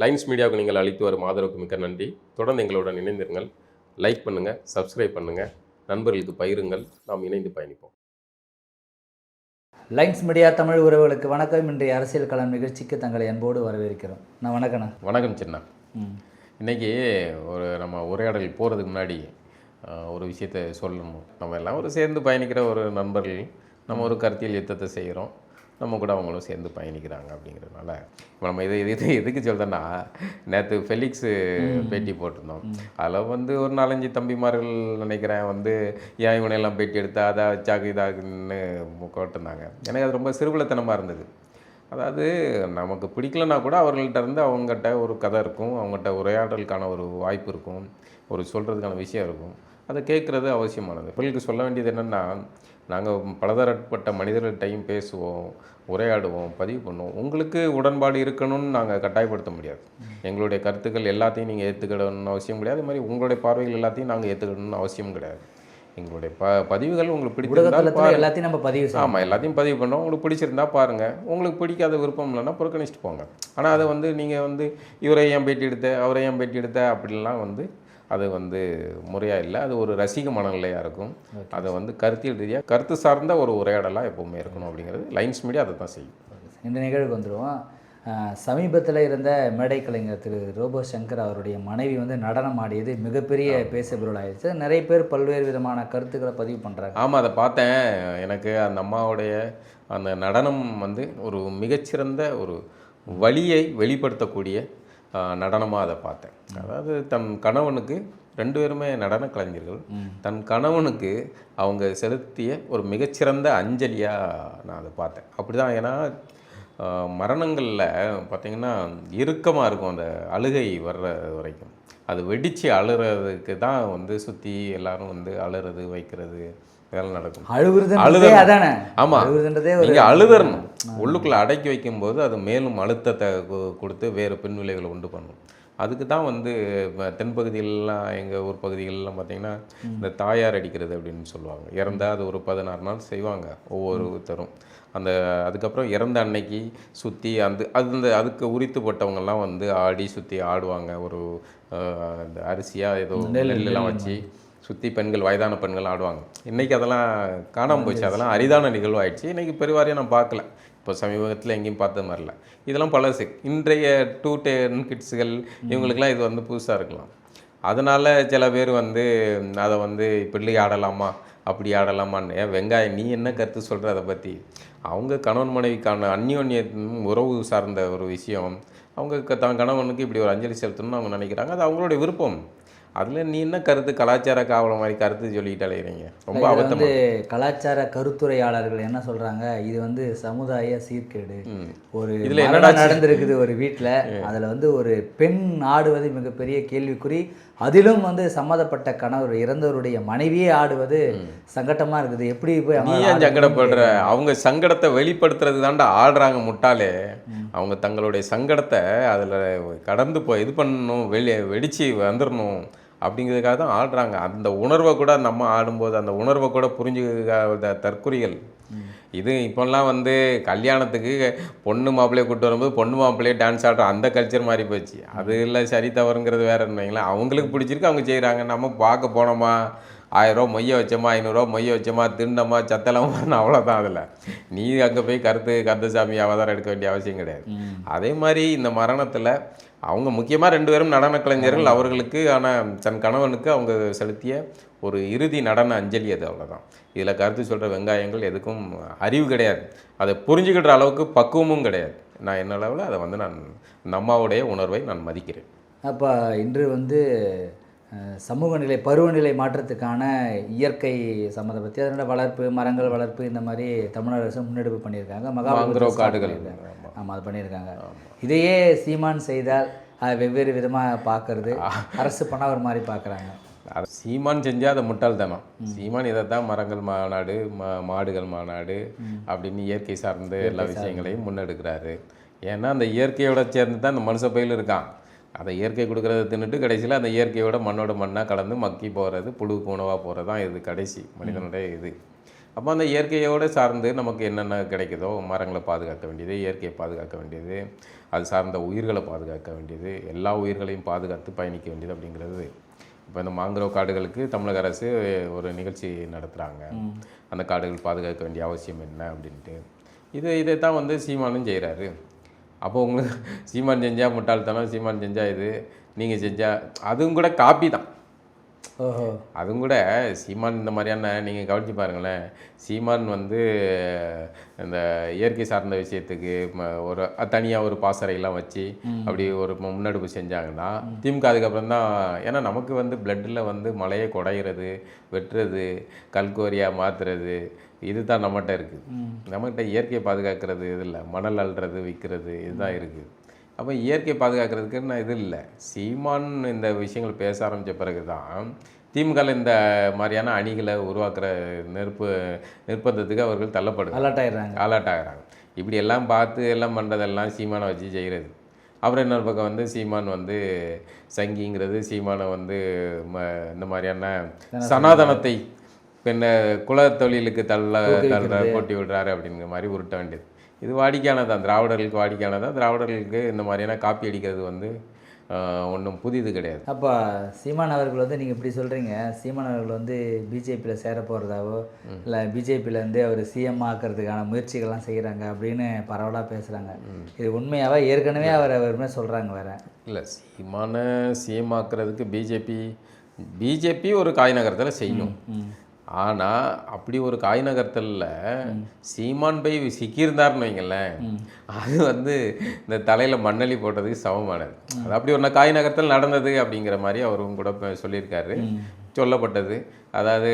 Lines மீடியாவுக்கு நீங்கள் அளித்து வரும் ஆதரவுக்கு மிக்க நன்றி. தொடர்ந்து எங்களுடன் இணைந்திருங்கள். லைக் பண்ணுங்கள் சப்ஸ்கிரைப் பண்ணுங்கள் நண்பர்களுக்கு பகிருங்கள். நாம் இணைந்து பயணிப்போம். லைன்ஸ் மீடியா தமிழ் உறவுகளுக்கு வணக்கம். இன்றைய அரசியல் களம் நிகழ்ச்சிக்கு தங்களை அன்போடு வரவேற்கிறோம். நான் வணக்கண்ணா. வணக்கம் சின்ன. இன்றைக்கி ஒரு நம்ம உரையாடல் போகிறதுக்கு முன்னாடி ஒரு விஷயத்தை சொல்லணும். நம்ம எல்லாம் ஒரு சேர்ந்து பயணிக்கிற ஒரு நண்பர்கள் நம்ம ஒரு கருத்தியல் யுத்தத்தை செய்கிறோம். நம்ம கூட அவங்களும் சேர்ந்து பயணிக்கிறாங்க அப்படிங்கிறதுனால. இப்ப நம்ம இது இது எதுக்கு சொல்கிறேன்னா நேற்று ஃபெலிக்ஸு பேட்டி போட்டிருந்தோம். அதில் வந்து ஒரு நாலஞ்சு தம்பிமார்கள் நினைக்கிறேன் வந்து ஏன் இவனையெல்லாம் பேட்டி எடுத்தா அதை சாக்கு இதாகுன்னு போட்டிருந்தாங்க. எனக்கு அது ரொம்ப சிறுபலத்தனமாக இருந்தது. அதாவது நமக்கு பிடிக்கலனா கூட அவர்கள்ட்ட இருந்து அவங்ககிட்ட ஒரு கதை இருக்கும். அவங்ககிட்ட உரையாடலுக்கான ஒரு வாய்ப்பு இருக்கும். ஒரு சொல்கிறதுக்கான விஷயம் இருக்கும். அதை கேட்குறது அவசியமானது. பிள்ளைக்கு சொல்ல வேண்டியது என்னென்னா நாங்கள் பலதரப்பட்ட மனிதர்கள்ட்டையும் பேசுவோம் உரையாடுவோம் பதிவு பண்ணுவோம். உங்களுக்கு உடன்பாடு இருக்கணும்னு நாங்கள் கட்டாயப்படுத்த முடியாது. எங்களுடைய கருத்துக்கள் எல்லாத்தையும் நீங்கள் ஏற்றுக்கிடணும்னு அவசியம் கிடையாது. அது மாதிரி உங்களுடைய பார்வைகள் எல்லாத்தையும் நாங்கள் ஏற்றுக்கிடணும்னு அவசியம் கிடையாது. எங்களுடைய ப பதிவுகள் உங்களுக்கு ஊடகத்தளத்தில் எல்லாத்தையும் நம்ம பதிவு ஆமாம் எல்லாத்தையும் பதிவு பண்ணோம். உங்களுக்கு பிடிச்சிருந்தா பாருங்கள் உங்களுக்கு பிடிக்காத விருப்பம் இல்லைன்னா புறக்கணிச்சிட்டு போங்க. ஆனால் அதை வந்து நீங்கள் வந்து இவரை ஏன் பேட்டி எடுத்த அவரை ஏன் பேட்டி எடுத்த அப்படிலாம் வந்து அது வந்து முறையாக இல்லை. அது ஒரு ரசிக மனநிலையாக இருக்கும். அதை வந்து கருத்தியல் ரீதியாக கருத்து சார்ந்த ஒரு உரையாடலாக எப்பவுமே இருக்கணும் அப்படிங்கிறது லைன்ஸ் மீடியா அதை தான் செய்யும். இந்த நிகழ்வுக்கு வந்துடுவோம் சமீபத்தில் இருந்த மேடை கலைஞர் திரு. ரோபோ சங்கர் அவருடைய மனைவி வந்து நடனம் ஆடியது மிகப்பெரிய பேசுபொருள் ஆயிடுச்சு. நிறைய பேர் பல்வேறு விதமான கருத்துக்களை பதிவு பண்ணுறாங்க ஆமாம் அதை பார்த்தேன். எனக்கு அந்த அம்மாவுடைய அந்த நடனம் வந்து ஒரு மிகச்சிறந்த ஒரு வழியை வெளிப்படுத்தக்கூடிய நடனமாக அதை பார்த்தேன். அதாவது தன் கணவனுக்கு ரெண்டு பேருமே நடன கலைஞர்கள். தன் கணவனுக்கு அவங்க செலுத்திய ஒரு மிகச்சிறந்த அஞ்சலியாக நான் அதை பார்த்தேன். அப்படி தான் ஏன்னா மரணங்களில் பார்த்திங்கன்னா இறுக்கமாக இருக்கும் அந்த அழுகை வர்ற வரைக்கும். அது வெடித்து அழுறதுக்கு தான் வந்து சுற்றி எல்லாரும் வந்து அழுறது வைக்கிறது இதெல்லாம் நடக்கும். அழுகுறதுன்றதே அழுதணும். அதானே? ஆமாம் அழுகுறதுன்றதே நீங்கள் அழுதரணும் உள்ளுக்குள்ளே அடக்கி வைக்கும்போது அது மேலும் அழுத்தத்தை கொடுத்து வேறு பின்விளைவுகளை உண்டு பண்ணும். அதுக்கு தான் வந்து தென்பகுதியிலலாம் எங்கள் ஊர் பகுதிகளெலாம் பார்த்தீங்கன்னா இந்த தாயார் அடிக்கிறது அப்படின்னு சொல்லுவாங்க. இறந்தா அது ஒரு பதினாறு நாள் செய்வாங்க ஒவ்வொருத்தரும். அந்த அதுக்கப்புறம் இறந்த அன்னைக்கு சுற்றி அந்த அது இந்த அதுக்கு உரித்து போட்டவங்கெல்லாம் வந்து ஆடி சுற்றி ஆடுவாங்க. ஒரு அஹ், இந்த அரிசியாக ஏதோ நெல்லெல்லாம் வச்சு சுற்றி பெண்கள் வயதான பெண்கள் ஆடுவாங்க. இன்றைக்கி அதெல்லாம் காணாமல் போச்சு. அதெல்லாம் அரிதான நிகழ்வாயிடுச்சு. இன்றைக்கி பெருவாரியாக நான் பார்க்கல. இப்போ சமீபத்தில் எங்கேயும் பார்த்த மாதிரில இதெல்லாம் பழசு. இன்றைய டூ டென் கிட்ஸுகள் இவங்களுக்கெல்லாம் இது வந்து புதுசாக இருக்கலாம். அதனால் சில பேர் வந்து அதை வந்து இப்படி ஆடலாமா அப்படி ஆடலாமான்னு ஏன் வெங்காயம் நீ என்ன கருத்து சொல்கிற அதை பற்றி அவங்க கணவன் மனைவிக்கான அந்யோன்ய உறவு சார்ந்த ஒரு விஷயம். அவங்க க- தன் கணவனுக்கு இப்படி ஒரு அஞ்சலி செலுத்தணும்னு அவங்க நினைக்கிறாங்க. அது அவங்களுடைய விருப்பம். அதில் நீ என்ன கருத்து? கலாச்சார காவலம் மாதிரி கருத்து சொல்லிட்டு அலைகிறீங்க ரொம்ப அபத்தம் கலாச்சார கருத்துரையாளர்கள் என்ன சொல்றாங்க? இது வந்து சமுதாய சீர்கேடு. ஒரு இதுல என்னடா நடந்திருக்குது ஒரு வீட்டில் அதுல வந்து ஒரு பெண் ஆடுவது மிகப்பெரிய கேள்விக்குறி. அதிலும் வந்து சம்மந்தப்பட்ட கணவர் இறந்தவருடைய மனைவியே ஆடுவது சங்கட்டமா இருக்குது. எப்படி போய் ஆடுறதுன்னு சங்கடப்படுற? அவங்க சங்கடத்தை வெளிப்படுத்துறது தாண்டா ஆடுறாங்க முட்டாளே அவங்க தங்களுடைய சங்கடத்தை அதில் கடந்து போய் இது பண்ணணும் வெளியே வெடித்து வந்துடணும் அப்படிங்கிறதுக்காக தான் ஆடுறாங்க. அந்த உணர்வை கூட நம்ம ஆடும்போது அந்த உணர்வை கூட புரிஞ்சுக்காத தற்குறிகள் இது இப்போல்லாம் வந்து கல்யாணத்துக்கு பொண்ணு மாப்பிள்ளையை கூட்டு வரும்போது பொண்ணு மாப்பிள்ளையே டான்ஸ் ஆடுற அந்த கல்ச்சர் மாதிரி போச்சு. அது இல்லை சரி தவறுங்கிறது வேறு வைங்களேன் அவங்களுக்கு பிடிச்சிருக்கு அவங்க செய்கிறாங்க நம்ம பார்க்க போனோமா? ஆயிரரூவா மொய்ய வச்சோமா ஐநூறுரூவா மொய்ய வச்சோமா தின்னமா சத்தலாமா அவ்வளோதான் அதில். நீ அங்கே போய் கருத்து கந்தசாமி அவதாரம் எடுக்க வேண்டிய அவசியம் கிடையாது. அதே மாதிரி இந்த மரணத்தில் அவங்க முக்கியமாக ரெண்டு பேரும் நடன கலைஞர்கள் அவர்களுக்கு ஆனால் தன் கணவனுக்கு அவங்க செலுத்திய ஒரு இறுதி நடன அஞ்சலி அது அவ்வளோதான் இதில் கருத்து சொல்கிற வெங்காயங்கள் எதுக்கும் அறிவு கிடையாது. அதை புரிஞ்சுக்கிற அளவுக்கு பக்குவமும் கிடையாது. நான் என்ன அளவில் அதை வந்து நான் இந்த அம்மாவுடைய உணர்வை நான் மதிக்கிறேன். அப்போ இன்று வந்து அஹ், சமூக நிலை பருவநிலை மாற்றத்துக்கான இயற்கை சம்மந்தம் பற்றி அதனோட வளர்ப்பு மரங்கள் வளர்ப்பு இந்த மாதிரி தமிழக அரசு முன்னெடுப்பு பண்ணியிருக்காங்க. மாங்குரோ காடுகள். ஆமாம் அது பண்ணியிருக்காங்க. இதையே சீமான் செய்தால் அதை வெவ்வேறு விதமாக பார்க்கறது அரசு பண்ணால் ஒரு மாதிரி பார்க்குறாங்க. சீமான் செஞ்சால் அதை முட்டாள்தனம். சீமான் இதை தான் மரங்கள் மாநாடு மா மாடுகள் மாநாடு அப்படின்னு இயற்கை சார்ந்த எல்லா விஷயங்களையும் முன்னெடுக்கிறாரு. ஏன்னா அந்த இயற்கையோட சேர்ந்து தான் இந்த மனுஷ பயில் இருக்கான். அதை இயற்கை கொடுக்குறத தின்னுட்டு கடைசியில் அந்த இயற்கையோட மண்ணோட மண்ணாக கலந்து மக்கி போகிறது புழுவுக்கு உணவாக போகிறது தான் இது கடைசி மனிதனுடைய இது. அப்போ அந்த இயற்கையோடு சார்ந்து நமக்கு என்னென்ன கிடைக்குதோ மரங்களை பாதுகாக்க வேண்டியது இயற்கையை பாதுகாக்க வேண்டியது அது சார்ந்த உயிர்களை பாதுகாக்க வேண்டியது எல்லா உயிர்களையும் பாதுகாத்து பயணிக்க வேண்டியது அப்படிங்கிறது. இப்போ இந்த மாங்குரோவ் காடுகளுக்கு தமிழக அரசு ஒரு நிகழ்ச்சி நடத்துகிறாங்க அந்த காடுகள் பாதுகாக்க வேண்டிய அவசியம் என்ன அப்படின்ட்டு. இது இதை தான் வந்து சீமானும் செய்கிறாரு அப்போ உங்களுக்கு சீமான் செஞ்சால் முட்டாள்தனம் சீமான் செஞ்சால் இது நீங்கள் செஞ்சால் அதுவும் கூட காப்பி தான். அதுவும் கூட சீமான் இந்த மாதிரியான நீங்கள் கவனிச்சு பாருங்களேன். சீமான் வந்து இந்த இயற்கை சார்ந்த விஷயத்துக்கு ஒரு தனியாக ஒரு பாசறையெல்லாம் வச்சு அப்படி ஒரு முன்னெடுப்பு செஞ்சாங்கன்னா திமுக அதுக்கப்புறம் தான் ஏன்னா நமக்கு வந்து பிளட்டில் வந்து மலையை குடையிறது வெட்டுறது கல்கோரியாக மாற்றுறது இதுதான் நம்மகிட்ட இருக்குது நம்மகிட்ட இயற்கையை பாதுகாக்கிறது இது இல்லை மணல் அள்ளுறது விற்கிறது இதுதான் இருக்குது அப்போ இயற்கை பாதுகாக்கிறதுக்கு நான் இது இல்லை. சீமான் இந்த விஷயங்கள் பேச ஆரம்பித்த பிறகு தான் திமுகவில் இந்த மாதிரியான அணிகளை உருவாக்குற நெருப்பு நிர்பந்தத்துக்கு அவர்கள் தள்ளப்படுது அலர்ட் ஆயிடுறாங்க ஆளாட்டாகிறாங்க இப்படி எல்லாம் பார்த்து எல்லாம் பண்ணுறதெல்லாம் சீமானை வச்சு செய்கிறது அப்புறம் இன்னொரு பக்கம் வந்து சீமான் வந்து சங்கிங்கிறது சீமானை வந்து ம இந்த மாதிரியான சனாதனத்தை பெண்ண குல தொழிலுக்கு தள்ள தள்ள போட்டி விடுறாரு அப்படிங்கிற மாதிரி உருட்ட வேண்டியது. இது வாடிக்கையானதான் திராவிடர்களுக்கு வாடிக்கையானதான் திராவிடர்களுக்கு இந்த மாதிரியான காப்பி அடிக்கிறது வந்து ஒன்றும் புதிது கிடையாது. அப்போ சீமான் அவர்கள் வந்து நீங்கள் இப்படி சொல்கிறீங்க சீமான் அவர்கள் வந்து பிஜேபியில் சேர போகிறதாவோ இல்லை பிஜேபியிலேருந்து அவர் சிஎம் ஆக்கிறதுக்கான முயற்சிகள்லாம் செய்கிறாங்க அப்படின்னு பரவலாக பேசுகிறாங்க இது உண்மையாவா? ஏற்கனவே அவர் அவருமே சொல்கிறாங்க வேற. இல்லை சீமான சிஎம் ஆக்குறதுக்கு பிஜேபி பிஜேபி ஒரு காய் நகரத்தில் செய்யும். ஆனால் அப்படி ஒரு காய் நகர்த்தலில் சீமான் போய் சிக்கியிருந்தாருன்னு வைங்களேன். அது வந்து இந்த தலையில் மண்ணலி போட்டதுக்கு சமமானது. அது அப்படி ஒரு காய் நகர்த்தல் நடந்தது அப்படிங்கிற மாதிரி அவரும் கூட சொல்லியிருக்காரு. சொல்லப்பட்டது. அதாவது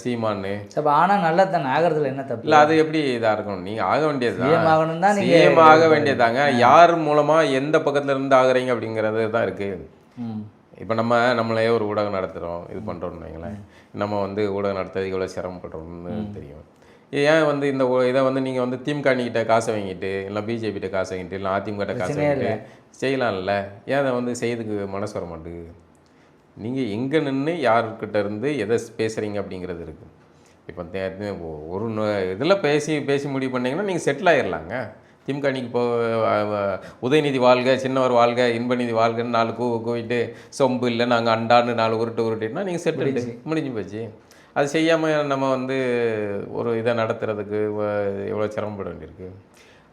சீமானு அப்போ ஆனால் நல்ல தானே ஆகிறதுல என்ன தப்பு? இல்லை அது எப்படி இதாக இருக்கணும்? நீங்கள் ஆக வேண்டியது சிஎம் ஆகணும் தான் சிஎம் ஆக வேண்டியதாங்க யார் மூலமாக எந்த பக்கத்துல இருந்து ஆகுறீங்க அப்படிங்கிறது தான் இருக்குது இப்போ நம்ம நம்மளே ஒரு ஊடகம் நடத்துகிறோம் இது பண்ணுறோம்னு வைங்களேன். நம்ம வந்து ஊடகம் நடத்துறது இவ்வளோ சிரமப்படுறோம்னு தெரியும். ஏன் வந்து இந்த இதை வந்து நீங்கள் வந்து திமுக கிட்ட காசை வாங்கிட்டு இல்லை பிஜேபிகிட்ட காசை வாங்கிட்டு இல்லை அதிமுக காசை வாங்கிட்டு செய்யலாம்ல. ஏன் அதை வந்து செய்யறதுக்கு மனசு வர மாட்டேங்குது? நீங்கள் எங்கே நின்று யார்கிட்ட இருந்து எதை பேசுகிறீங்க அப்படிங்கிறது இருக்குது இப்போ ஒரு இதில் பேசி பேசி முடிவு பண்ணீங்கன்னா நீங்கள் செட்டில் ஆயிடலாங்க திமுக அஹ், அஹ், உதயநிதி வாழ்க சின்னவர் வாழ்க இன்பநிதி வாழ்கன்னு நாலு கூ கூவிட்டு சொம்பு இல்லை நாங்கள் அண்டான்னு நாலு உருட்டு உருட்டினா நீங்கள் செட்டில் முடிஞ்சு போச்சு. அது செய்யாமல் நம்ம வந்து ஒரு இதை நடத்துறதுக்கு வ- எவ்வளோ சிரமப்பட வேண்டியிருக்கு?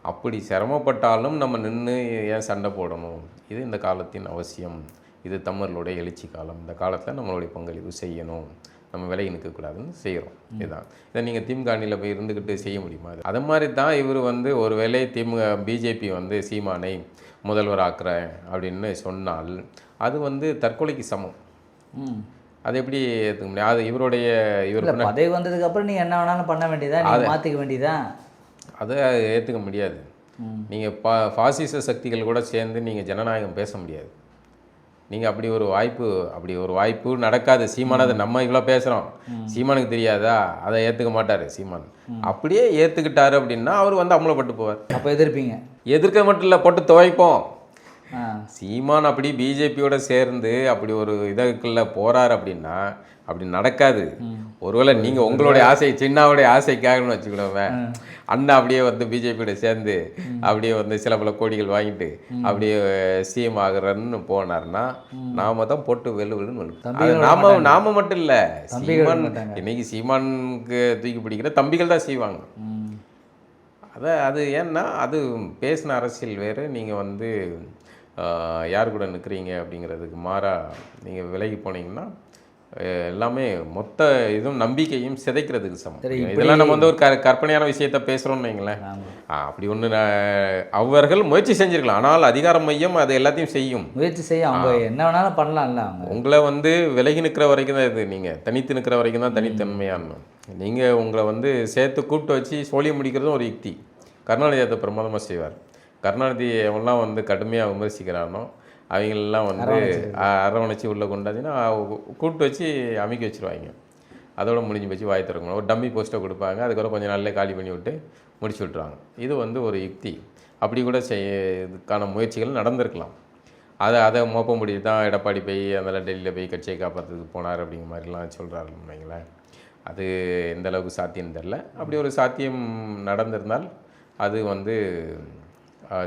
அப்படி சிரமப்பட்டாலும் நம்ம நின்று ஏன் சண்டை போடணும்? இது இந்த காலத்தின் அவசியம். இது தமிழர்களுடைய எழுச்சி காலம். இந்த காலத்தில் நம்மளுடைய பங்களிப்பு செய்யணும். நம்ம விலகி நிற்கக்கூடாதுன்னு செய்கிறோம். இதுதான். இதை நீங்கள் திமுக அணியில் போய் இருந்துக்கிட்டு செய்ய முடியுமா? அது அது மாதிரி தான் இவர் வந்து ஒரு வேளை திமுக பிஜேபி வந்து சீமானை முதல்வர் ஆக்குறேன் அப்படின்னு சொன்னால் அது வந்து தற்கொலைக்கு சமம். அது எப்படி ஏற்றுக்க முடியும்? அது இவருடைய இவர் பதவி வந்ததுக்கு அப்புறம் நீ என்ன வேணாலும் பண்ண வேண்டியதா? நீ மாற்றிக்க வேண்டியதா? அதை ஏற்றுக்க முடியாது. நீங்கள் பா பாசிச சக்திகள் கூட சேர்ந்து நீங்கள் ஜனநாயகம் பேச முடியாது. நீங்கள் அப்படி ஒரு வாய்ப்பு அப்படி ஒரு வாய்ப்பு நடக்காது. சீமான் அதை நம்ம இவ்வளோ பேசுகிறோம் சீமானுக்கு தெரியாதா? அதை ஏற்றுக்க மாட்டார் சீமான். அப்படியே ஏற்றுக்கிட்டாரு அப்படின்னா அவர் வந்து அமலப்பட்டு போவார். அப்போ எதிர்ப்பீங்க. எதிர்க்க மட்டும் இல்லை போட்டு துவைப்போம். சீமான் அப்படி பிஜேபியோட சேர்ந்து அப்படி ஒரு இதுக்குள்ள போறார் அப்படின்னா அப்படி நடக்காது. ஒருவேளை நீங்க உங்களுடைய ஆசை சின்னாவுடைய ஆசைக்காகன்னு வச்சுக்கிடுவோமே அண்ணா அப்படியே வந்து பிஜேபியோட சேர்ந்து அப்படியே வந்து சில பல கோடிகள் வாங்கிட்டு அப்படியே சிஎம் ஆகுறன்னு போனார்னா நாம தான் போட்டு வெளுப்போம். அது நாம நாம மட்டும் இல்ல. சீமான் இன்னைக்கு சீமானுக்கு தூக்கி பிடிக்கிற தம்பிகள் தான் செய்வாங்க. அதை அது ஏன்னா அது பேசின அரசியல் வேறு. நீங்கள் வந்து யார் கூட நிற்கிறீங்க அப்படிங்கிறதுக்கு மாறா நீங்கள் விலகி போனீங்கன்னா எல்லாமே மொத்த இதுவும் நம்பிக்கையும் சிதைக்கிறதுக்கு சமம். இதெல்லாம் நம்ம வந்து ஒரு க கற்பனையான விஷயத்த பேசுகிறோம்னு வைங்களேன். அப்படி ஒன்று அவர்கள் முயற்சி செஞ்சிருக்கலாம். ஆனால் அதிகார மையம் அது எல்லாத்தையும் செய்யும். முயற்சி செய்ய அவங்க என்ன வேணாலும் பண்ணலாம்ல உங்களை வந்து விலகி நிற்கிற வரைக்கும் தான் இது. நீங்கள் தனித்து நிற்கிற வரைக்கும் தான் தனித்தன்மையான. நீங்கள் உங்களை வந்து சேர்த்து கூப்பிட்டு வச்சு சோழியம் முடிக்கிறதும் ஒரு யுக்தி. கருணாநிதி அதை பிரமாதமாக செய்வார். கருணாநிதி எவன்லாம் வந்து கடுமையாக விமர்சிக்கிறானோ அவங்களெல்லாம் வந்து அரவணைச்சு உள்ளே கொண்டாந்துன்னா கூப்பிட்டு வச்சு அமைக்க வச்சிருவாங்க. அதோட முடிஞ்சு போச்சு வாய் திறக்கணும். ஒரு டம்மி போஸ்ட்டை கொடுப்பாங்க அதுக்கப்புறம் கொஞ்சம் நாள்லயே காலி பண்ணி விட்டு முடிச்சு விட்ருவாங்க இது வந்து ஒரு யுக்தி. அப்படி கூட செய்ய இதுக்கான முயற்சிகள் நடந்திருக்கலாம். அதை அதை மோப்ப முடியுது தான் எடப்பாடி போய் அதனால் டெல்லியில் போய் கட்சியை காப்பாற்றுறதுக்கு போனார் அப்படிங்கிற மாதிரிலாம் சொல்கிறாருன்னு வைங்களேன். அது எந்த அளவுக்கு சாத்தியம் தெரில அப்படி ஒரு சாத்தியம் நடந்திருந்தால் அது வந்து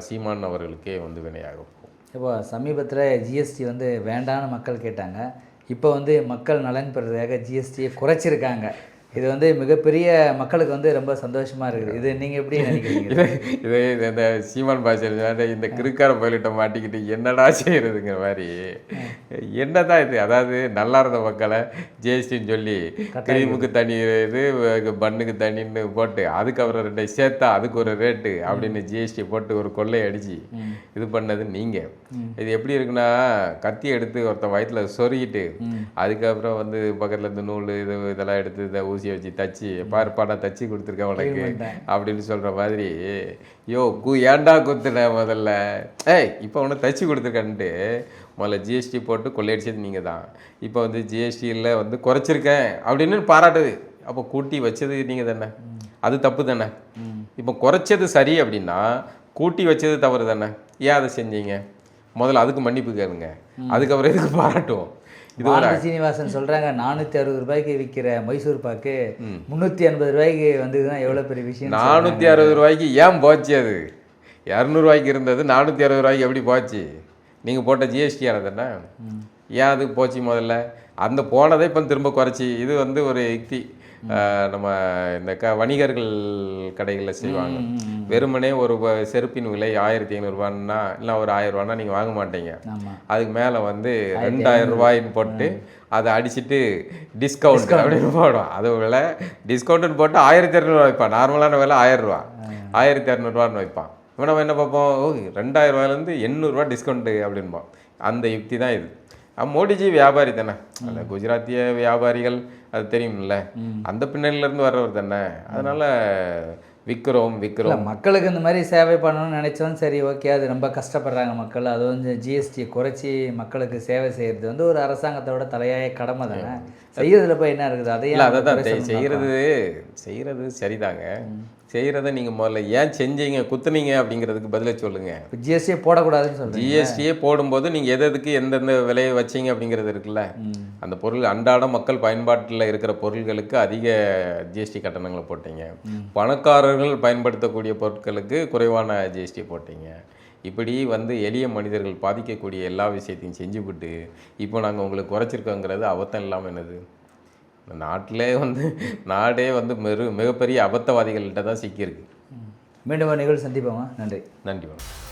சீமான் அவர்களுக்கே வந்து வினையாகும் இப்போ சமீபத்தில் ஜிஎஸ்டி வந்து வேண்டான்னு மக்கள் கேட்டாங்க. இப்போ வந்து மக்கள் நலன் பெறுறதுக்காக ஜிஎஸ்டியை குறைச்சிருக்காங்க. இது வந்து மிகப்பெரிய மக்களுக்கு வந்து ரொம்ப சந்தோஷமாக இருக்குது. இது நீங்கள் எப்படி நினைக்கிறீங்க? இது இந்த சீமான் பாஷை இந்த கிறுக்கார பயிலிட்ட மாட்டிக்கிட்டு என்னடா செய்யறதுங்கிற மாதிரி. என்னதான் இது? அதாவது நல்லா இருந்த மக்களை ஜிஎஸ்டின்னு சொல்லி கிரீமுக்கு தனி இது பண்ணுக்கு தனின்னு போட்டு அதுக்கப்புறம் ரெண்டை சேர்த்தா அதுக்கு ஒரு ரேட்டு அப்படின்னு ஜிஎஸ்டி போட்டு ஒரு கொள்ளை அடிச்சு இது பண்ணது நீங்க. இது எப்படி இருக்குன்னா கத்தி எடுத்து ஒருத்தன் வயிற்றுல சொருகிட்டு அதுக்கப்புறம் வந்து பக்கத்துல இருந்து நூல் இது இதெல்லாம் எடுத்து இதை ஊசியை வச்சு தச்சு பாருப்பா நான் தச்சு கொடுத்துருக்கேன் உனக்கு அப்படின்னு சொல்ற மாதிரி யோ கு ஏன்டா குத்துன முதல்ல? ஏய் இப்போ உனக்கு தச்சு கொடுத்துருக்கேன்ட்டு. முதல்ல ஜிஎஸ்டி போட்டு கொள்ளையடிச்சது நீங்கள் தான் இப்போ வந்து ஜிஎஸ்டியில் வந்து குறைச்சிருக்கேன் அப்படின்னு பாராட்டுது. அப்போ கூட்டி வச்சது நீங்கள் தானே? அது தப்பு தானே? இப்போ குறைச்சது சரி அப்படின்னா கூட்டி வச்சது தவறு தானே? ஏன் அதை செஞ்சீங்க? முதல்ல அதுக்கு மன்னிப்பு கேளுங்க. அதுக்கப்புறம் இதுக்கு பாராட்டுவோம்? இது சீனிவாசன் சொல்கிறாங்க நானூற்றி அறுபது ரூபாய்க்கு விற்கிற மைசூர் பாக்கு முந்நூற்றி எண்பது ரூபாய்க்கு வந்ததுன்னா எவ்வளோ பெரிய விஷயம் நானூற்றி அறுபது ரூபாய்க்கு ஏன் போச்சு அது? இரநூறுவாய்க்கு இருந்தது நானூற்றி அறுபது ரூபாய்க்கு எப்படி போச்சு? நீங்கள் போட்ட ஜிஎஸ்டி தானே ஏன் அது போச்சு முதல்ல? அந்த போனதை இப்போ திரும்ப குறைச்சி இது வந்து ஒரு யுக்தி. நம்ம இந்த க வணிகர்கள் கடைகளில் செய்வாங்க. வெறுமனே ஒரு செருப்பின் விலை ஆயிரத்தி ஐநூறுரூவான்னா இல்லை ஒரு ஆயிரம் ரூபான்னா நீங்கள் வாங்க மாட்டீங்க. அதுக்கு மேலே வந்து ரெண்டாயிரம் ரூபாயின்னு போட்டு அதை அடிச்சிட்டு டிஸ்கவுண்ட் அப்படின்னு போடும் அது விலை. டிஸ்கவுண்ட்னு போட்டு ஆயிரத்தி இரநூறுவா வைப்பான். நார்மலான விலை ஆயிரம் ரூபா ஆயிரத்தி இரநூறுவான்னு வைப்பான். இப்போ நம்ம என்ன பார்ப்போம்? ரெண்டாயிரம் ரூபாயிலேருந்து எண்ணூறுரூவா டிஸ்கவுண்ட்டு அப்படின்போம். அந்த யுக்தி தான் இது. மோடிஜி வியாபாரி தானே. அந்த குஜராத்திய வியாபாரிகள் அது தெரியும்ல. அந்த பின்னணியிலேருந்து வர்றவர் தானே. அதனால விற்கிறோம் விற்கிறோம் மக்களுக்கு இந்த மாதிரி சேவை பண்ணணும்னு நினைச்சோம் சரி ஓகே அது ரொம்ப கஷ்டப்படுறாங்க மக்கள். அது வந்து ஜிஎஸ்டியை குறைச்சி மக்களுக்கு சேவை செய்கிறது வந்து ஒரு அரசாங்கத்தோட தலையாய கடமை தானே. செய்யறதுல போய் என்ன இருக்குது? அதையே அதை தான் செய்கிறது செய்கிறது சரிதாங்க. செய்கிறத நீங்கள் முதல்ல ஏன் செஞ்சீங்க குத்துனீங்க அப்படிங்கிறதுக்கு பதிலை சொல்லுங்கள் இப்போ ஜிஎஸ்டியை போடக்கூடாதுன்னு சொல்கிறேன் ஜிஎஸ்டியே போடும்போது நீங்கள் எது எதுக்கு எந்தெந்த விலையை வச்சீங்க அப்படிங்கிறது இருக்குல்ல. அந்த பொருள் அன்றாட மக்கள் பயன்பாட்டில் இருக்கிற பொருள்களுக்கு அதிக ஜிஎஸ்டி கட்டணங்களை போட்டீங்க. பணக்காரர்கள் பயன்படுத்தக்கூடிய பொருட்களுக்கு குறைவான ஜிஎஸ்டி போட்டீங்க. இப்படி வந்து எளிய மனிதர்கள் பாதிக்கக்கூடிய எல்லா விஷயத்தையும் செஞ்சுவிட்டு இப்போ நாங்கள் உங்களுக்கு குறைச்சிருக்கோங்கிறது அபத்தம் இல்லாமல் என்னது? நாட்டிலே வந்து நாடே வந்து மிக மிகப்பெரிய அபத்தவாதிகள்கிட்ட தான் சிக்கியிருக்கு. மீண்டும் நிகழ்வு சந்திப்போமா. நன்றி. நன்றி வணக்கம்